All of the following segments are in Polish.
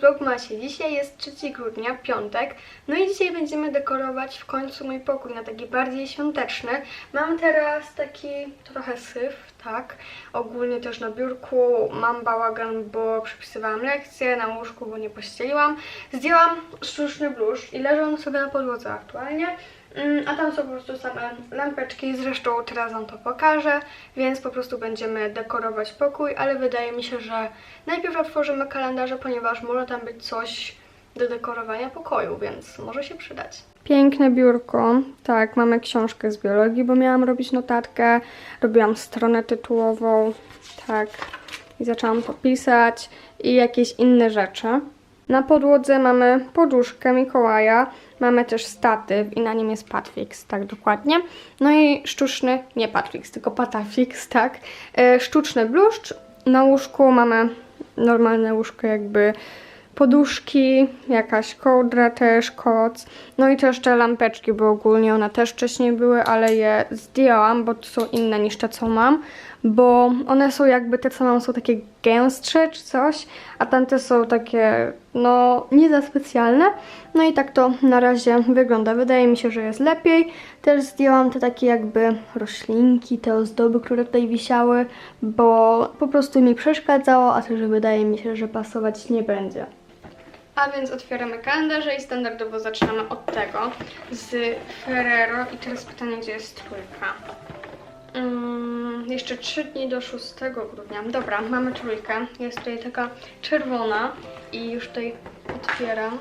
Vlogmasie. Dzisiaj jest 3 grudnia, piątek. No i dzisiaj będziemy dekorować w końcu mój pokój na taki bardziej świąteczny. Mam teraz taki trochę syf, tak. Ogólnie też na biurku mam bałagan, bo przepisywałam lekcje, na łóżku, bo nie pościeliłam. Zdjęłam sztuczny bluszcz i leżą sobie na podłodze aktualnie. Mm, A tam są po prostu same lampeczki, zresztą teraz wam to pokażę, więc po prostu będziemy dekorować pokój, ale wydaje mi się, że najpierw otworzymy kalendarze, ponieważ może tam być coś do dekorowania pokoju, więc może się przydać. Piękne biurko. Tak, mamy książkę z biologii, bo miałam robić notatkę. Robiłam stronę tytułową. Tak. I zaczęłam to pisać i jakieś inne rzeczy. Na podłodze mamy poduszkę Mikołaja, mamy też statyw i na nim jest Patfix, tak dokładnie. No i sztuczny, nie Patfix, tylko Patafix, tak. E, sztuczny bluszcz. Na łóżku mamy normalne łóżko jakby poduszki, jakaś kołdra też, koc. No i też te lampeczki, bo ogólnie one też wcześniej były, ale je zdjęłam, bo to są inne niż te, co mam. Bo one są jakby, te co mam są takie gęstsze czy coś, a tamte są takie, no, nie za specjalne. No i tak to na razie wygląda. Wydaje mi się, że jest lepiej. Też zdjęłam te takie jakby roślinki, te ozdoby, które tutaj wisiały, bo po prostu mi przeszkadzało, a też wydaje mi się, że pasować nie będzie. A więc otwieramy kalendarze i standardowo zaczynamy od tego z Ferrero. I teraz pytanie, gdzie jest trójka? Jeszcze 3 dni do 6 grudnia. Dobra, mamy trójkę. Jest tutaj taka czerwona i już tutaj otwieram.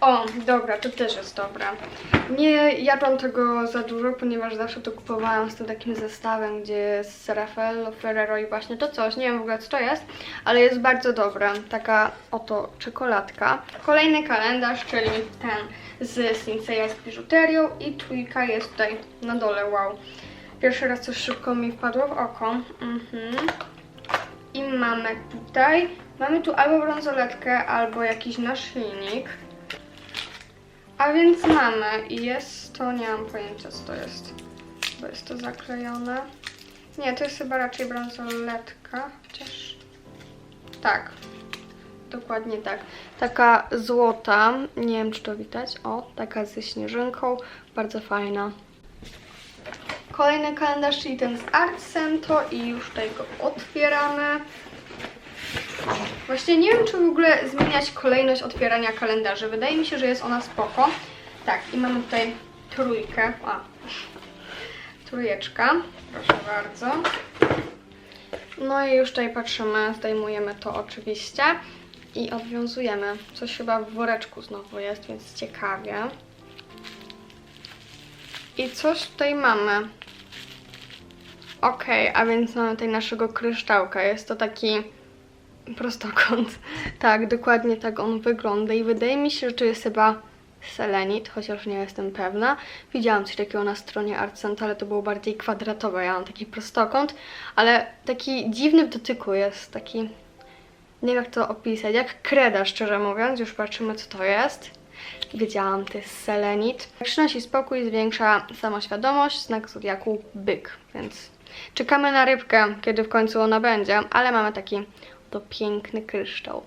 O, dobra, to też jest dobre. Nie jadłam tego za dużo, ponieważ zawsze to kupowałam z tym takim zestawem, gdzie jest Raffaello, Ferrero i właśnie to coś. Nie wiem w ogóle co to jest, ale jest bardzo dobre. Taka oto czekoladka. Kolejny kalendarz, czyli ten z Sinseya z biżuterią i trójka jest tutaj na dole, wow. Pierwszy raz coś szybko mi wpadło w oko. Mhm. I mamy tutaj, mamy tu albo brązoletkę, albo jakiś naszyjnik. A więc mamy i jest to, nie mam pojęcia co to jest, bo jest to zaklejone. Nie, to jest chyba raczej brązoletka, chociaż tak, dokładnie tak. Taka złota, nie wiem czy to widać, o, taka ze śnieżynką, bardzo fajna. Kolejny kalendarz, czyli ten z Artsento i już tutaj go otwieramy. Właśnie nie wiem, czy w ogóle zmieniać kolejność otwierania kalendarzy. Wydaje mi się, że jest ona spoko. Tak, i mamy tutaj trójkę. A, trójeczka. Proszę bardzo. No i już tutaj patrzymy, zdejmujemy to oczywiście i odwiązujemy. Coś chyba w woreczku znowu jest, więc ciekawie. I coś tutaj mamy. Okej, a więc mamy tutaj naszego kryształka. Jest to taki prostokąt. Tak, dokładnie tak on wygląda i wydaje mi się, że to jest chyba selenit, chociaż nie jestem pewna. Widziałam coś takiego na stronie Artcent, ale to było bardziej kwadratowe. Ja mam taki prostokąt, ale taki dziwny w dotyku jest, taki nie wiem jak to opisać, jak kreda szczerze mówiąc, już patrzymy co to jest. Wiedziałam, to jest selenit. Przynosi spokój, zwiększa samoświadomość, znak zodiaku byk, więc czekamy na rybkę, kiedy w końcu ona będzie, ale mamy taki to piękny kryształ.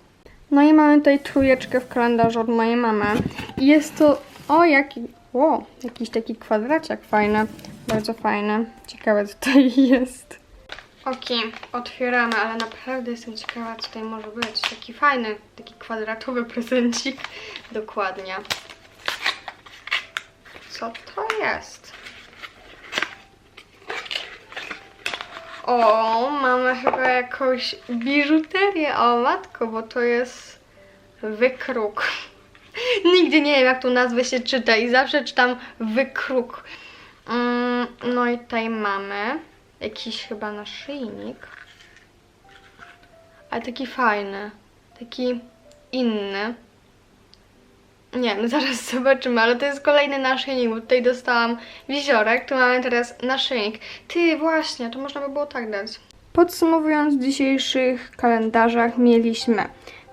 No i mamy tutaj trójeczkę w kalendarzu od mojej mamy. I jest to, o jaki, o, jakiś taki kwadraciak fajny, bardzo fajny. Ciekawe co tutaj jest. Okej, otwieramy, ale naprawdę jestem ciekawa co tutaj może być. Taki fajny, taki kwadratowy prezencik. Dokładnie. Co to jest? O, mamy chyba jakąś biżuterię. O matko, bo to jest wykruk. Nigdy nie wiem, jak tą nazwę się czyta i zawsze czytam wykruk. Mm, no i tutaj mamy jakiś chyba naszyjnik. Ale taki fajny. Taki inny. Nie wiem, zaraz zobaczymy, ale to jest kolejny naszyjnik, bo tutaj dostałam wisiorek, tu mamy teraz naszyjnik. Ty, właśnie, to można by było tak dać. Podsumowując, w dzisiejszych kalendarzach mieliśmy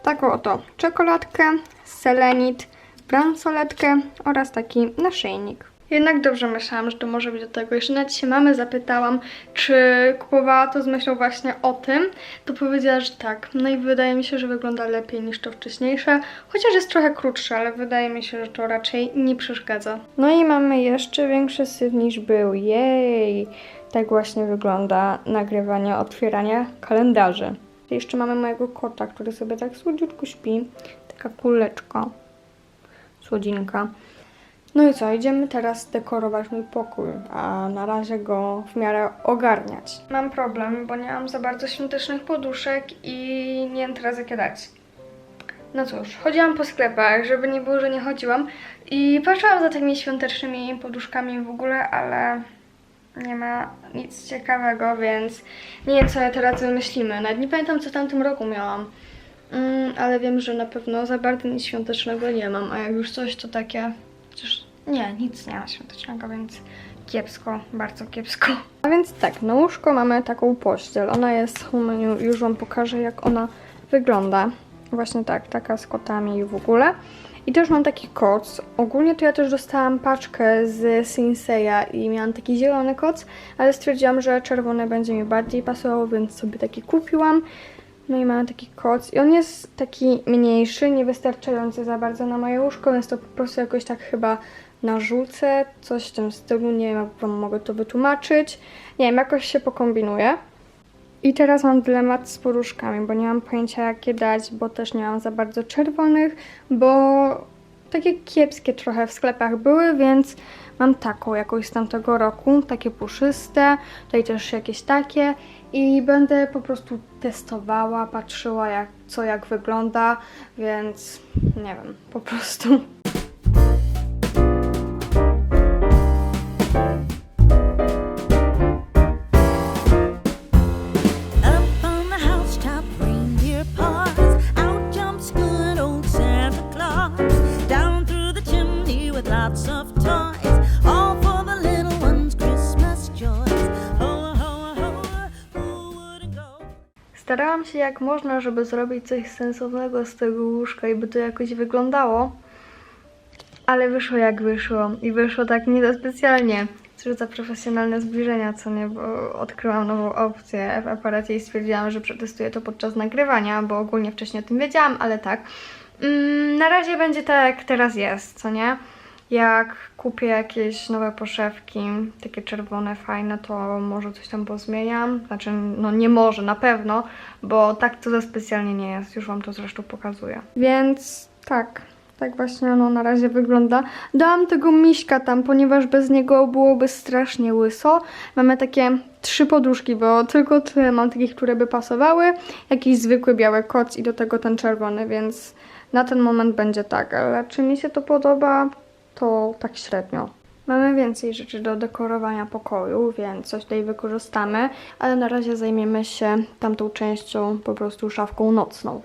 taką oto czekoladkę, selenit, bransoletkę oraz taki naszyjnik. Jednak dobrze myślałam, że to może być do tego. Jeszcze nawet się mamy zapytałam, czy kupowała to z myślą właśnie o tym, to powiedziała, że tak. No i wydaje mi się, że wygląda lepiej niż to wcześniejsze, chociaż jest trochę krótsze, ale wydaje mi się, że to raczej nie przeszkadza. No i mamy jeszcze większy syf niż był. Jej! Tak właśnie wygląda nagrywanie, otwierania kalendarzy. Jeszcze mamy mojego kota, który sobie tak słodziutko śpi. Taka kuleczka. Słodzinka. No i co, idziemy teraz dekorować mój pokój, a na razie go w miarę ogarniać. Mam problem, bo nie mam za bardzo świątecznych poduszek i nie wiem teraz jakie dać. No cóż, chodziłam po sklepach, żeby nie było, że nie chodziłam i patrzyłam za tymi świątecznymi poduszkami w ogóle, ale nie ma nic ciekawego, więc nie wiem co ja teraz wymyślimy. Nawet nie pamiętam co w tamtym roku miałam. Mm, ale wiem, że na pewno za bardzo nic świątecznego nie mam, a jak już coś to takie... Chociaż nie, nic nie ma świątecznego, więc kiepsko, bardzo kiepsko. A więc tak, na łóżko mamy taką pościel. Ona jest już Wam pokażę jak ona wygląda. Właśnie tak, taka z kotami i w ogóle. I też mam taki koc. Ogólnie to ja też dostałam paczkę z Sinseya i miałam taki zielony koc, ale stwierdziłam, że czerwony będzie mi bardziej pasował, więc sobie taki kupiłam. No i mamy taki koc i on jest taki mniejszy, niewystarczający za bardzo na moje łóżko, więc to po prostu jakoś tak chyba narzucę, coś w tym stylu, nie wiem wam mogę to wytłumaczyć. Nie wiem, jakoś się pokombinuję. I teraz mam dylemat z poduszkami, bo nie mam pojęcia jak je dać, bo też nie mam za bardzo czerwonych, bo takie kiepskie trochę w sklepach były, więc mam taką jakoś z tamtego roku, takie puszyste, tutaj też jakieś takie i będę po prostu testowała, patrzyła jak, co jak wygląda, więc nie wiem, po prostu. Starałam się jak można, żeby zrobić coś sensownego z tego łóżka i by to jakoś wyglądało. Ale wyszło jak wyszło. I wyszło tak nie za specjalnie. Cóż za profesjonalne zbliżenia, co nie, bo odkryłam nową opcję w aparacie i stwierdziłam, że przetestuję to podczas nagrywania, bo ogólnie wcześniej o tym wiedziałam, ale tak. Mm, na razie będzie tak jak teraz jest, co nie? Jak kupię jakieś nowe poszewki, takie czerwone, fajne, to może coś tam pozmieniam. Znaczy, no nie może, na pewno, bo tak to za specjalnie nie jest. Już Wam to zresztą pokazuję. Więc tak, tak właśnie ono na razie wygląda. Dałam tego miśka tam, ponieważ bez niego byłoby strasznie łyso. Mamy takie trzy poduszki, bo tylko tyle mam takich, które by pasowały. Jakiś zwykły biały koc i do tego ten czerwony, więc na ten moment będzie tak. Ale czy mi się to podoba, to tak średnio. Mamy więcej rzeczy do dekorowania pokoju, więc coś tutaj wykorzystamy, ale na razie zajmiemy się tamtą częścią, po prostu szafką nocną.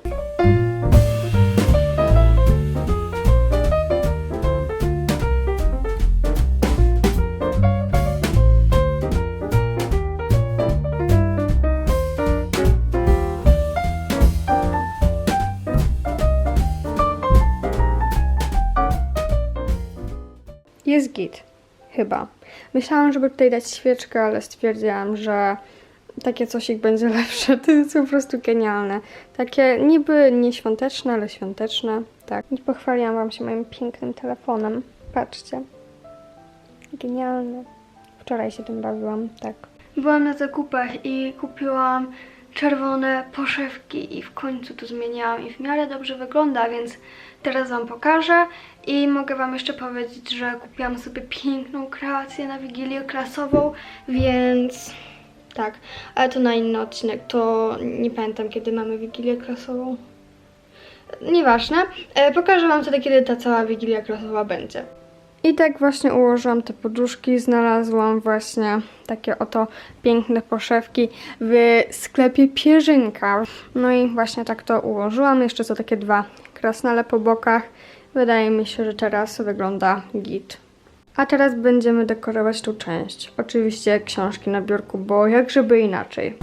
Git. Chyba. Myślałam, żeby tutaj dać świeczkę, ale stwierdziłam, że takie cosik będzie lepsze. To jest po prostu genialne. Takie niby nieświąteczne, ale świąteczne. Tak. I pochwaliłam Wam się moim pięknym telefonem. Patrzcie. Genialne. Wczoraj się tym bawiłam, tak. Byłam na zakupach i kupiłam czerwone poszewki i w końcu to zmieniałam i w miarę dobrze wygląda, więc teraz Wam pokażę i mogę Wam jeszcze powiedzieć, że kupiłam sobie piękną kreację na Wigilię klasową, więc tak, ale to na inny odcinek, to nie pamiętam kiedy mamy Wigilię klasową. Nieważne, e, pokażę Wam wtedy, kiedy ta cała Wigilia klasowa będzie. I tak właśnie ułożyłam te poduszki. Znalazłam właśnie takie oto piękne poszewki w sklepie Pierzynka. No i właśnie tak to ułożyłam. Jeszcze są takie dwa krasnale po bokach. Wydaje mi się, że teraz wygląda git. A teraz będziemy dekorować tą część. Oczywiście książki na biurku, bo jak żeby inaczej.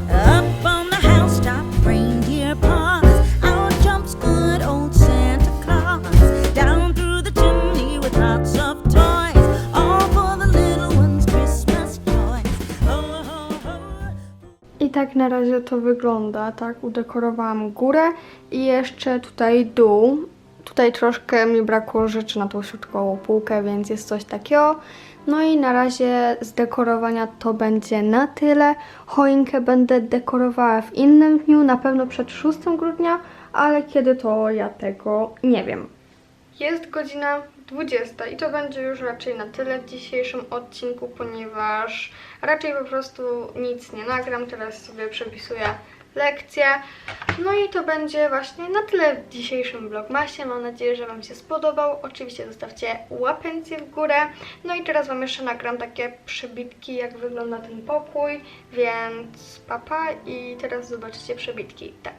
I tak na razie to wygląda, tak udekorowałam górę i jeszcze tutaj dół, Tutaj troszkę mi brakło rzeczy na tą środkową półkę, więc jest coś takiego. No i na razie z dekorowania to będzie na tyle. Choinkę będę dekorowała w innym dniu, na pewno przed 6 grudnia, ale kiedy to ja tego nie wiem. Jest godzina 20 i to będzie już raczej na tyle w dzisiejszym odcinku, ponieważ raczej po prostu nic nie nagram. Teraz sobie przepisuję lekcję. No i to będzie właśnie na tyle w dzisiejszym vlogmasie. Mam nadzieję, że Wam się spodobał. Oczywiście zostawcie łapencję w górę. No i teraz Wam jeszcze nagram takie przebitki, jak wygląda ten pokój. Więc papa i teraz zobaczycie przebitki. Tak.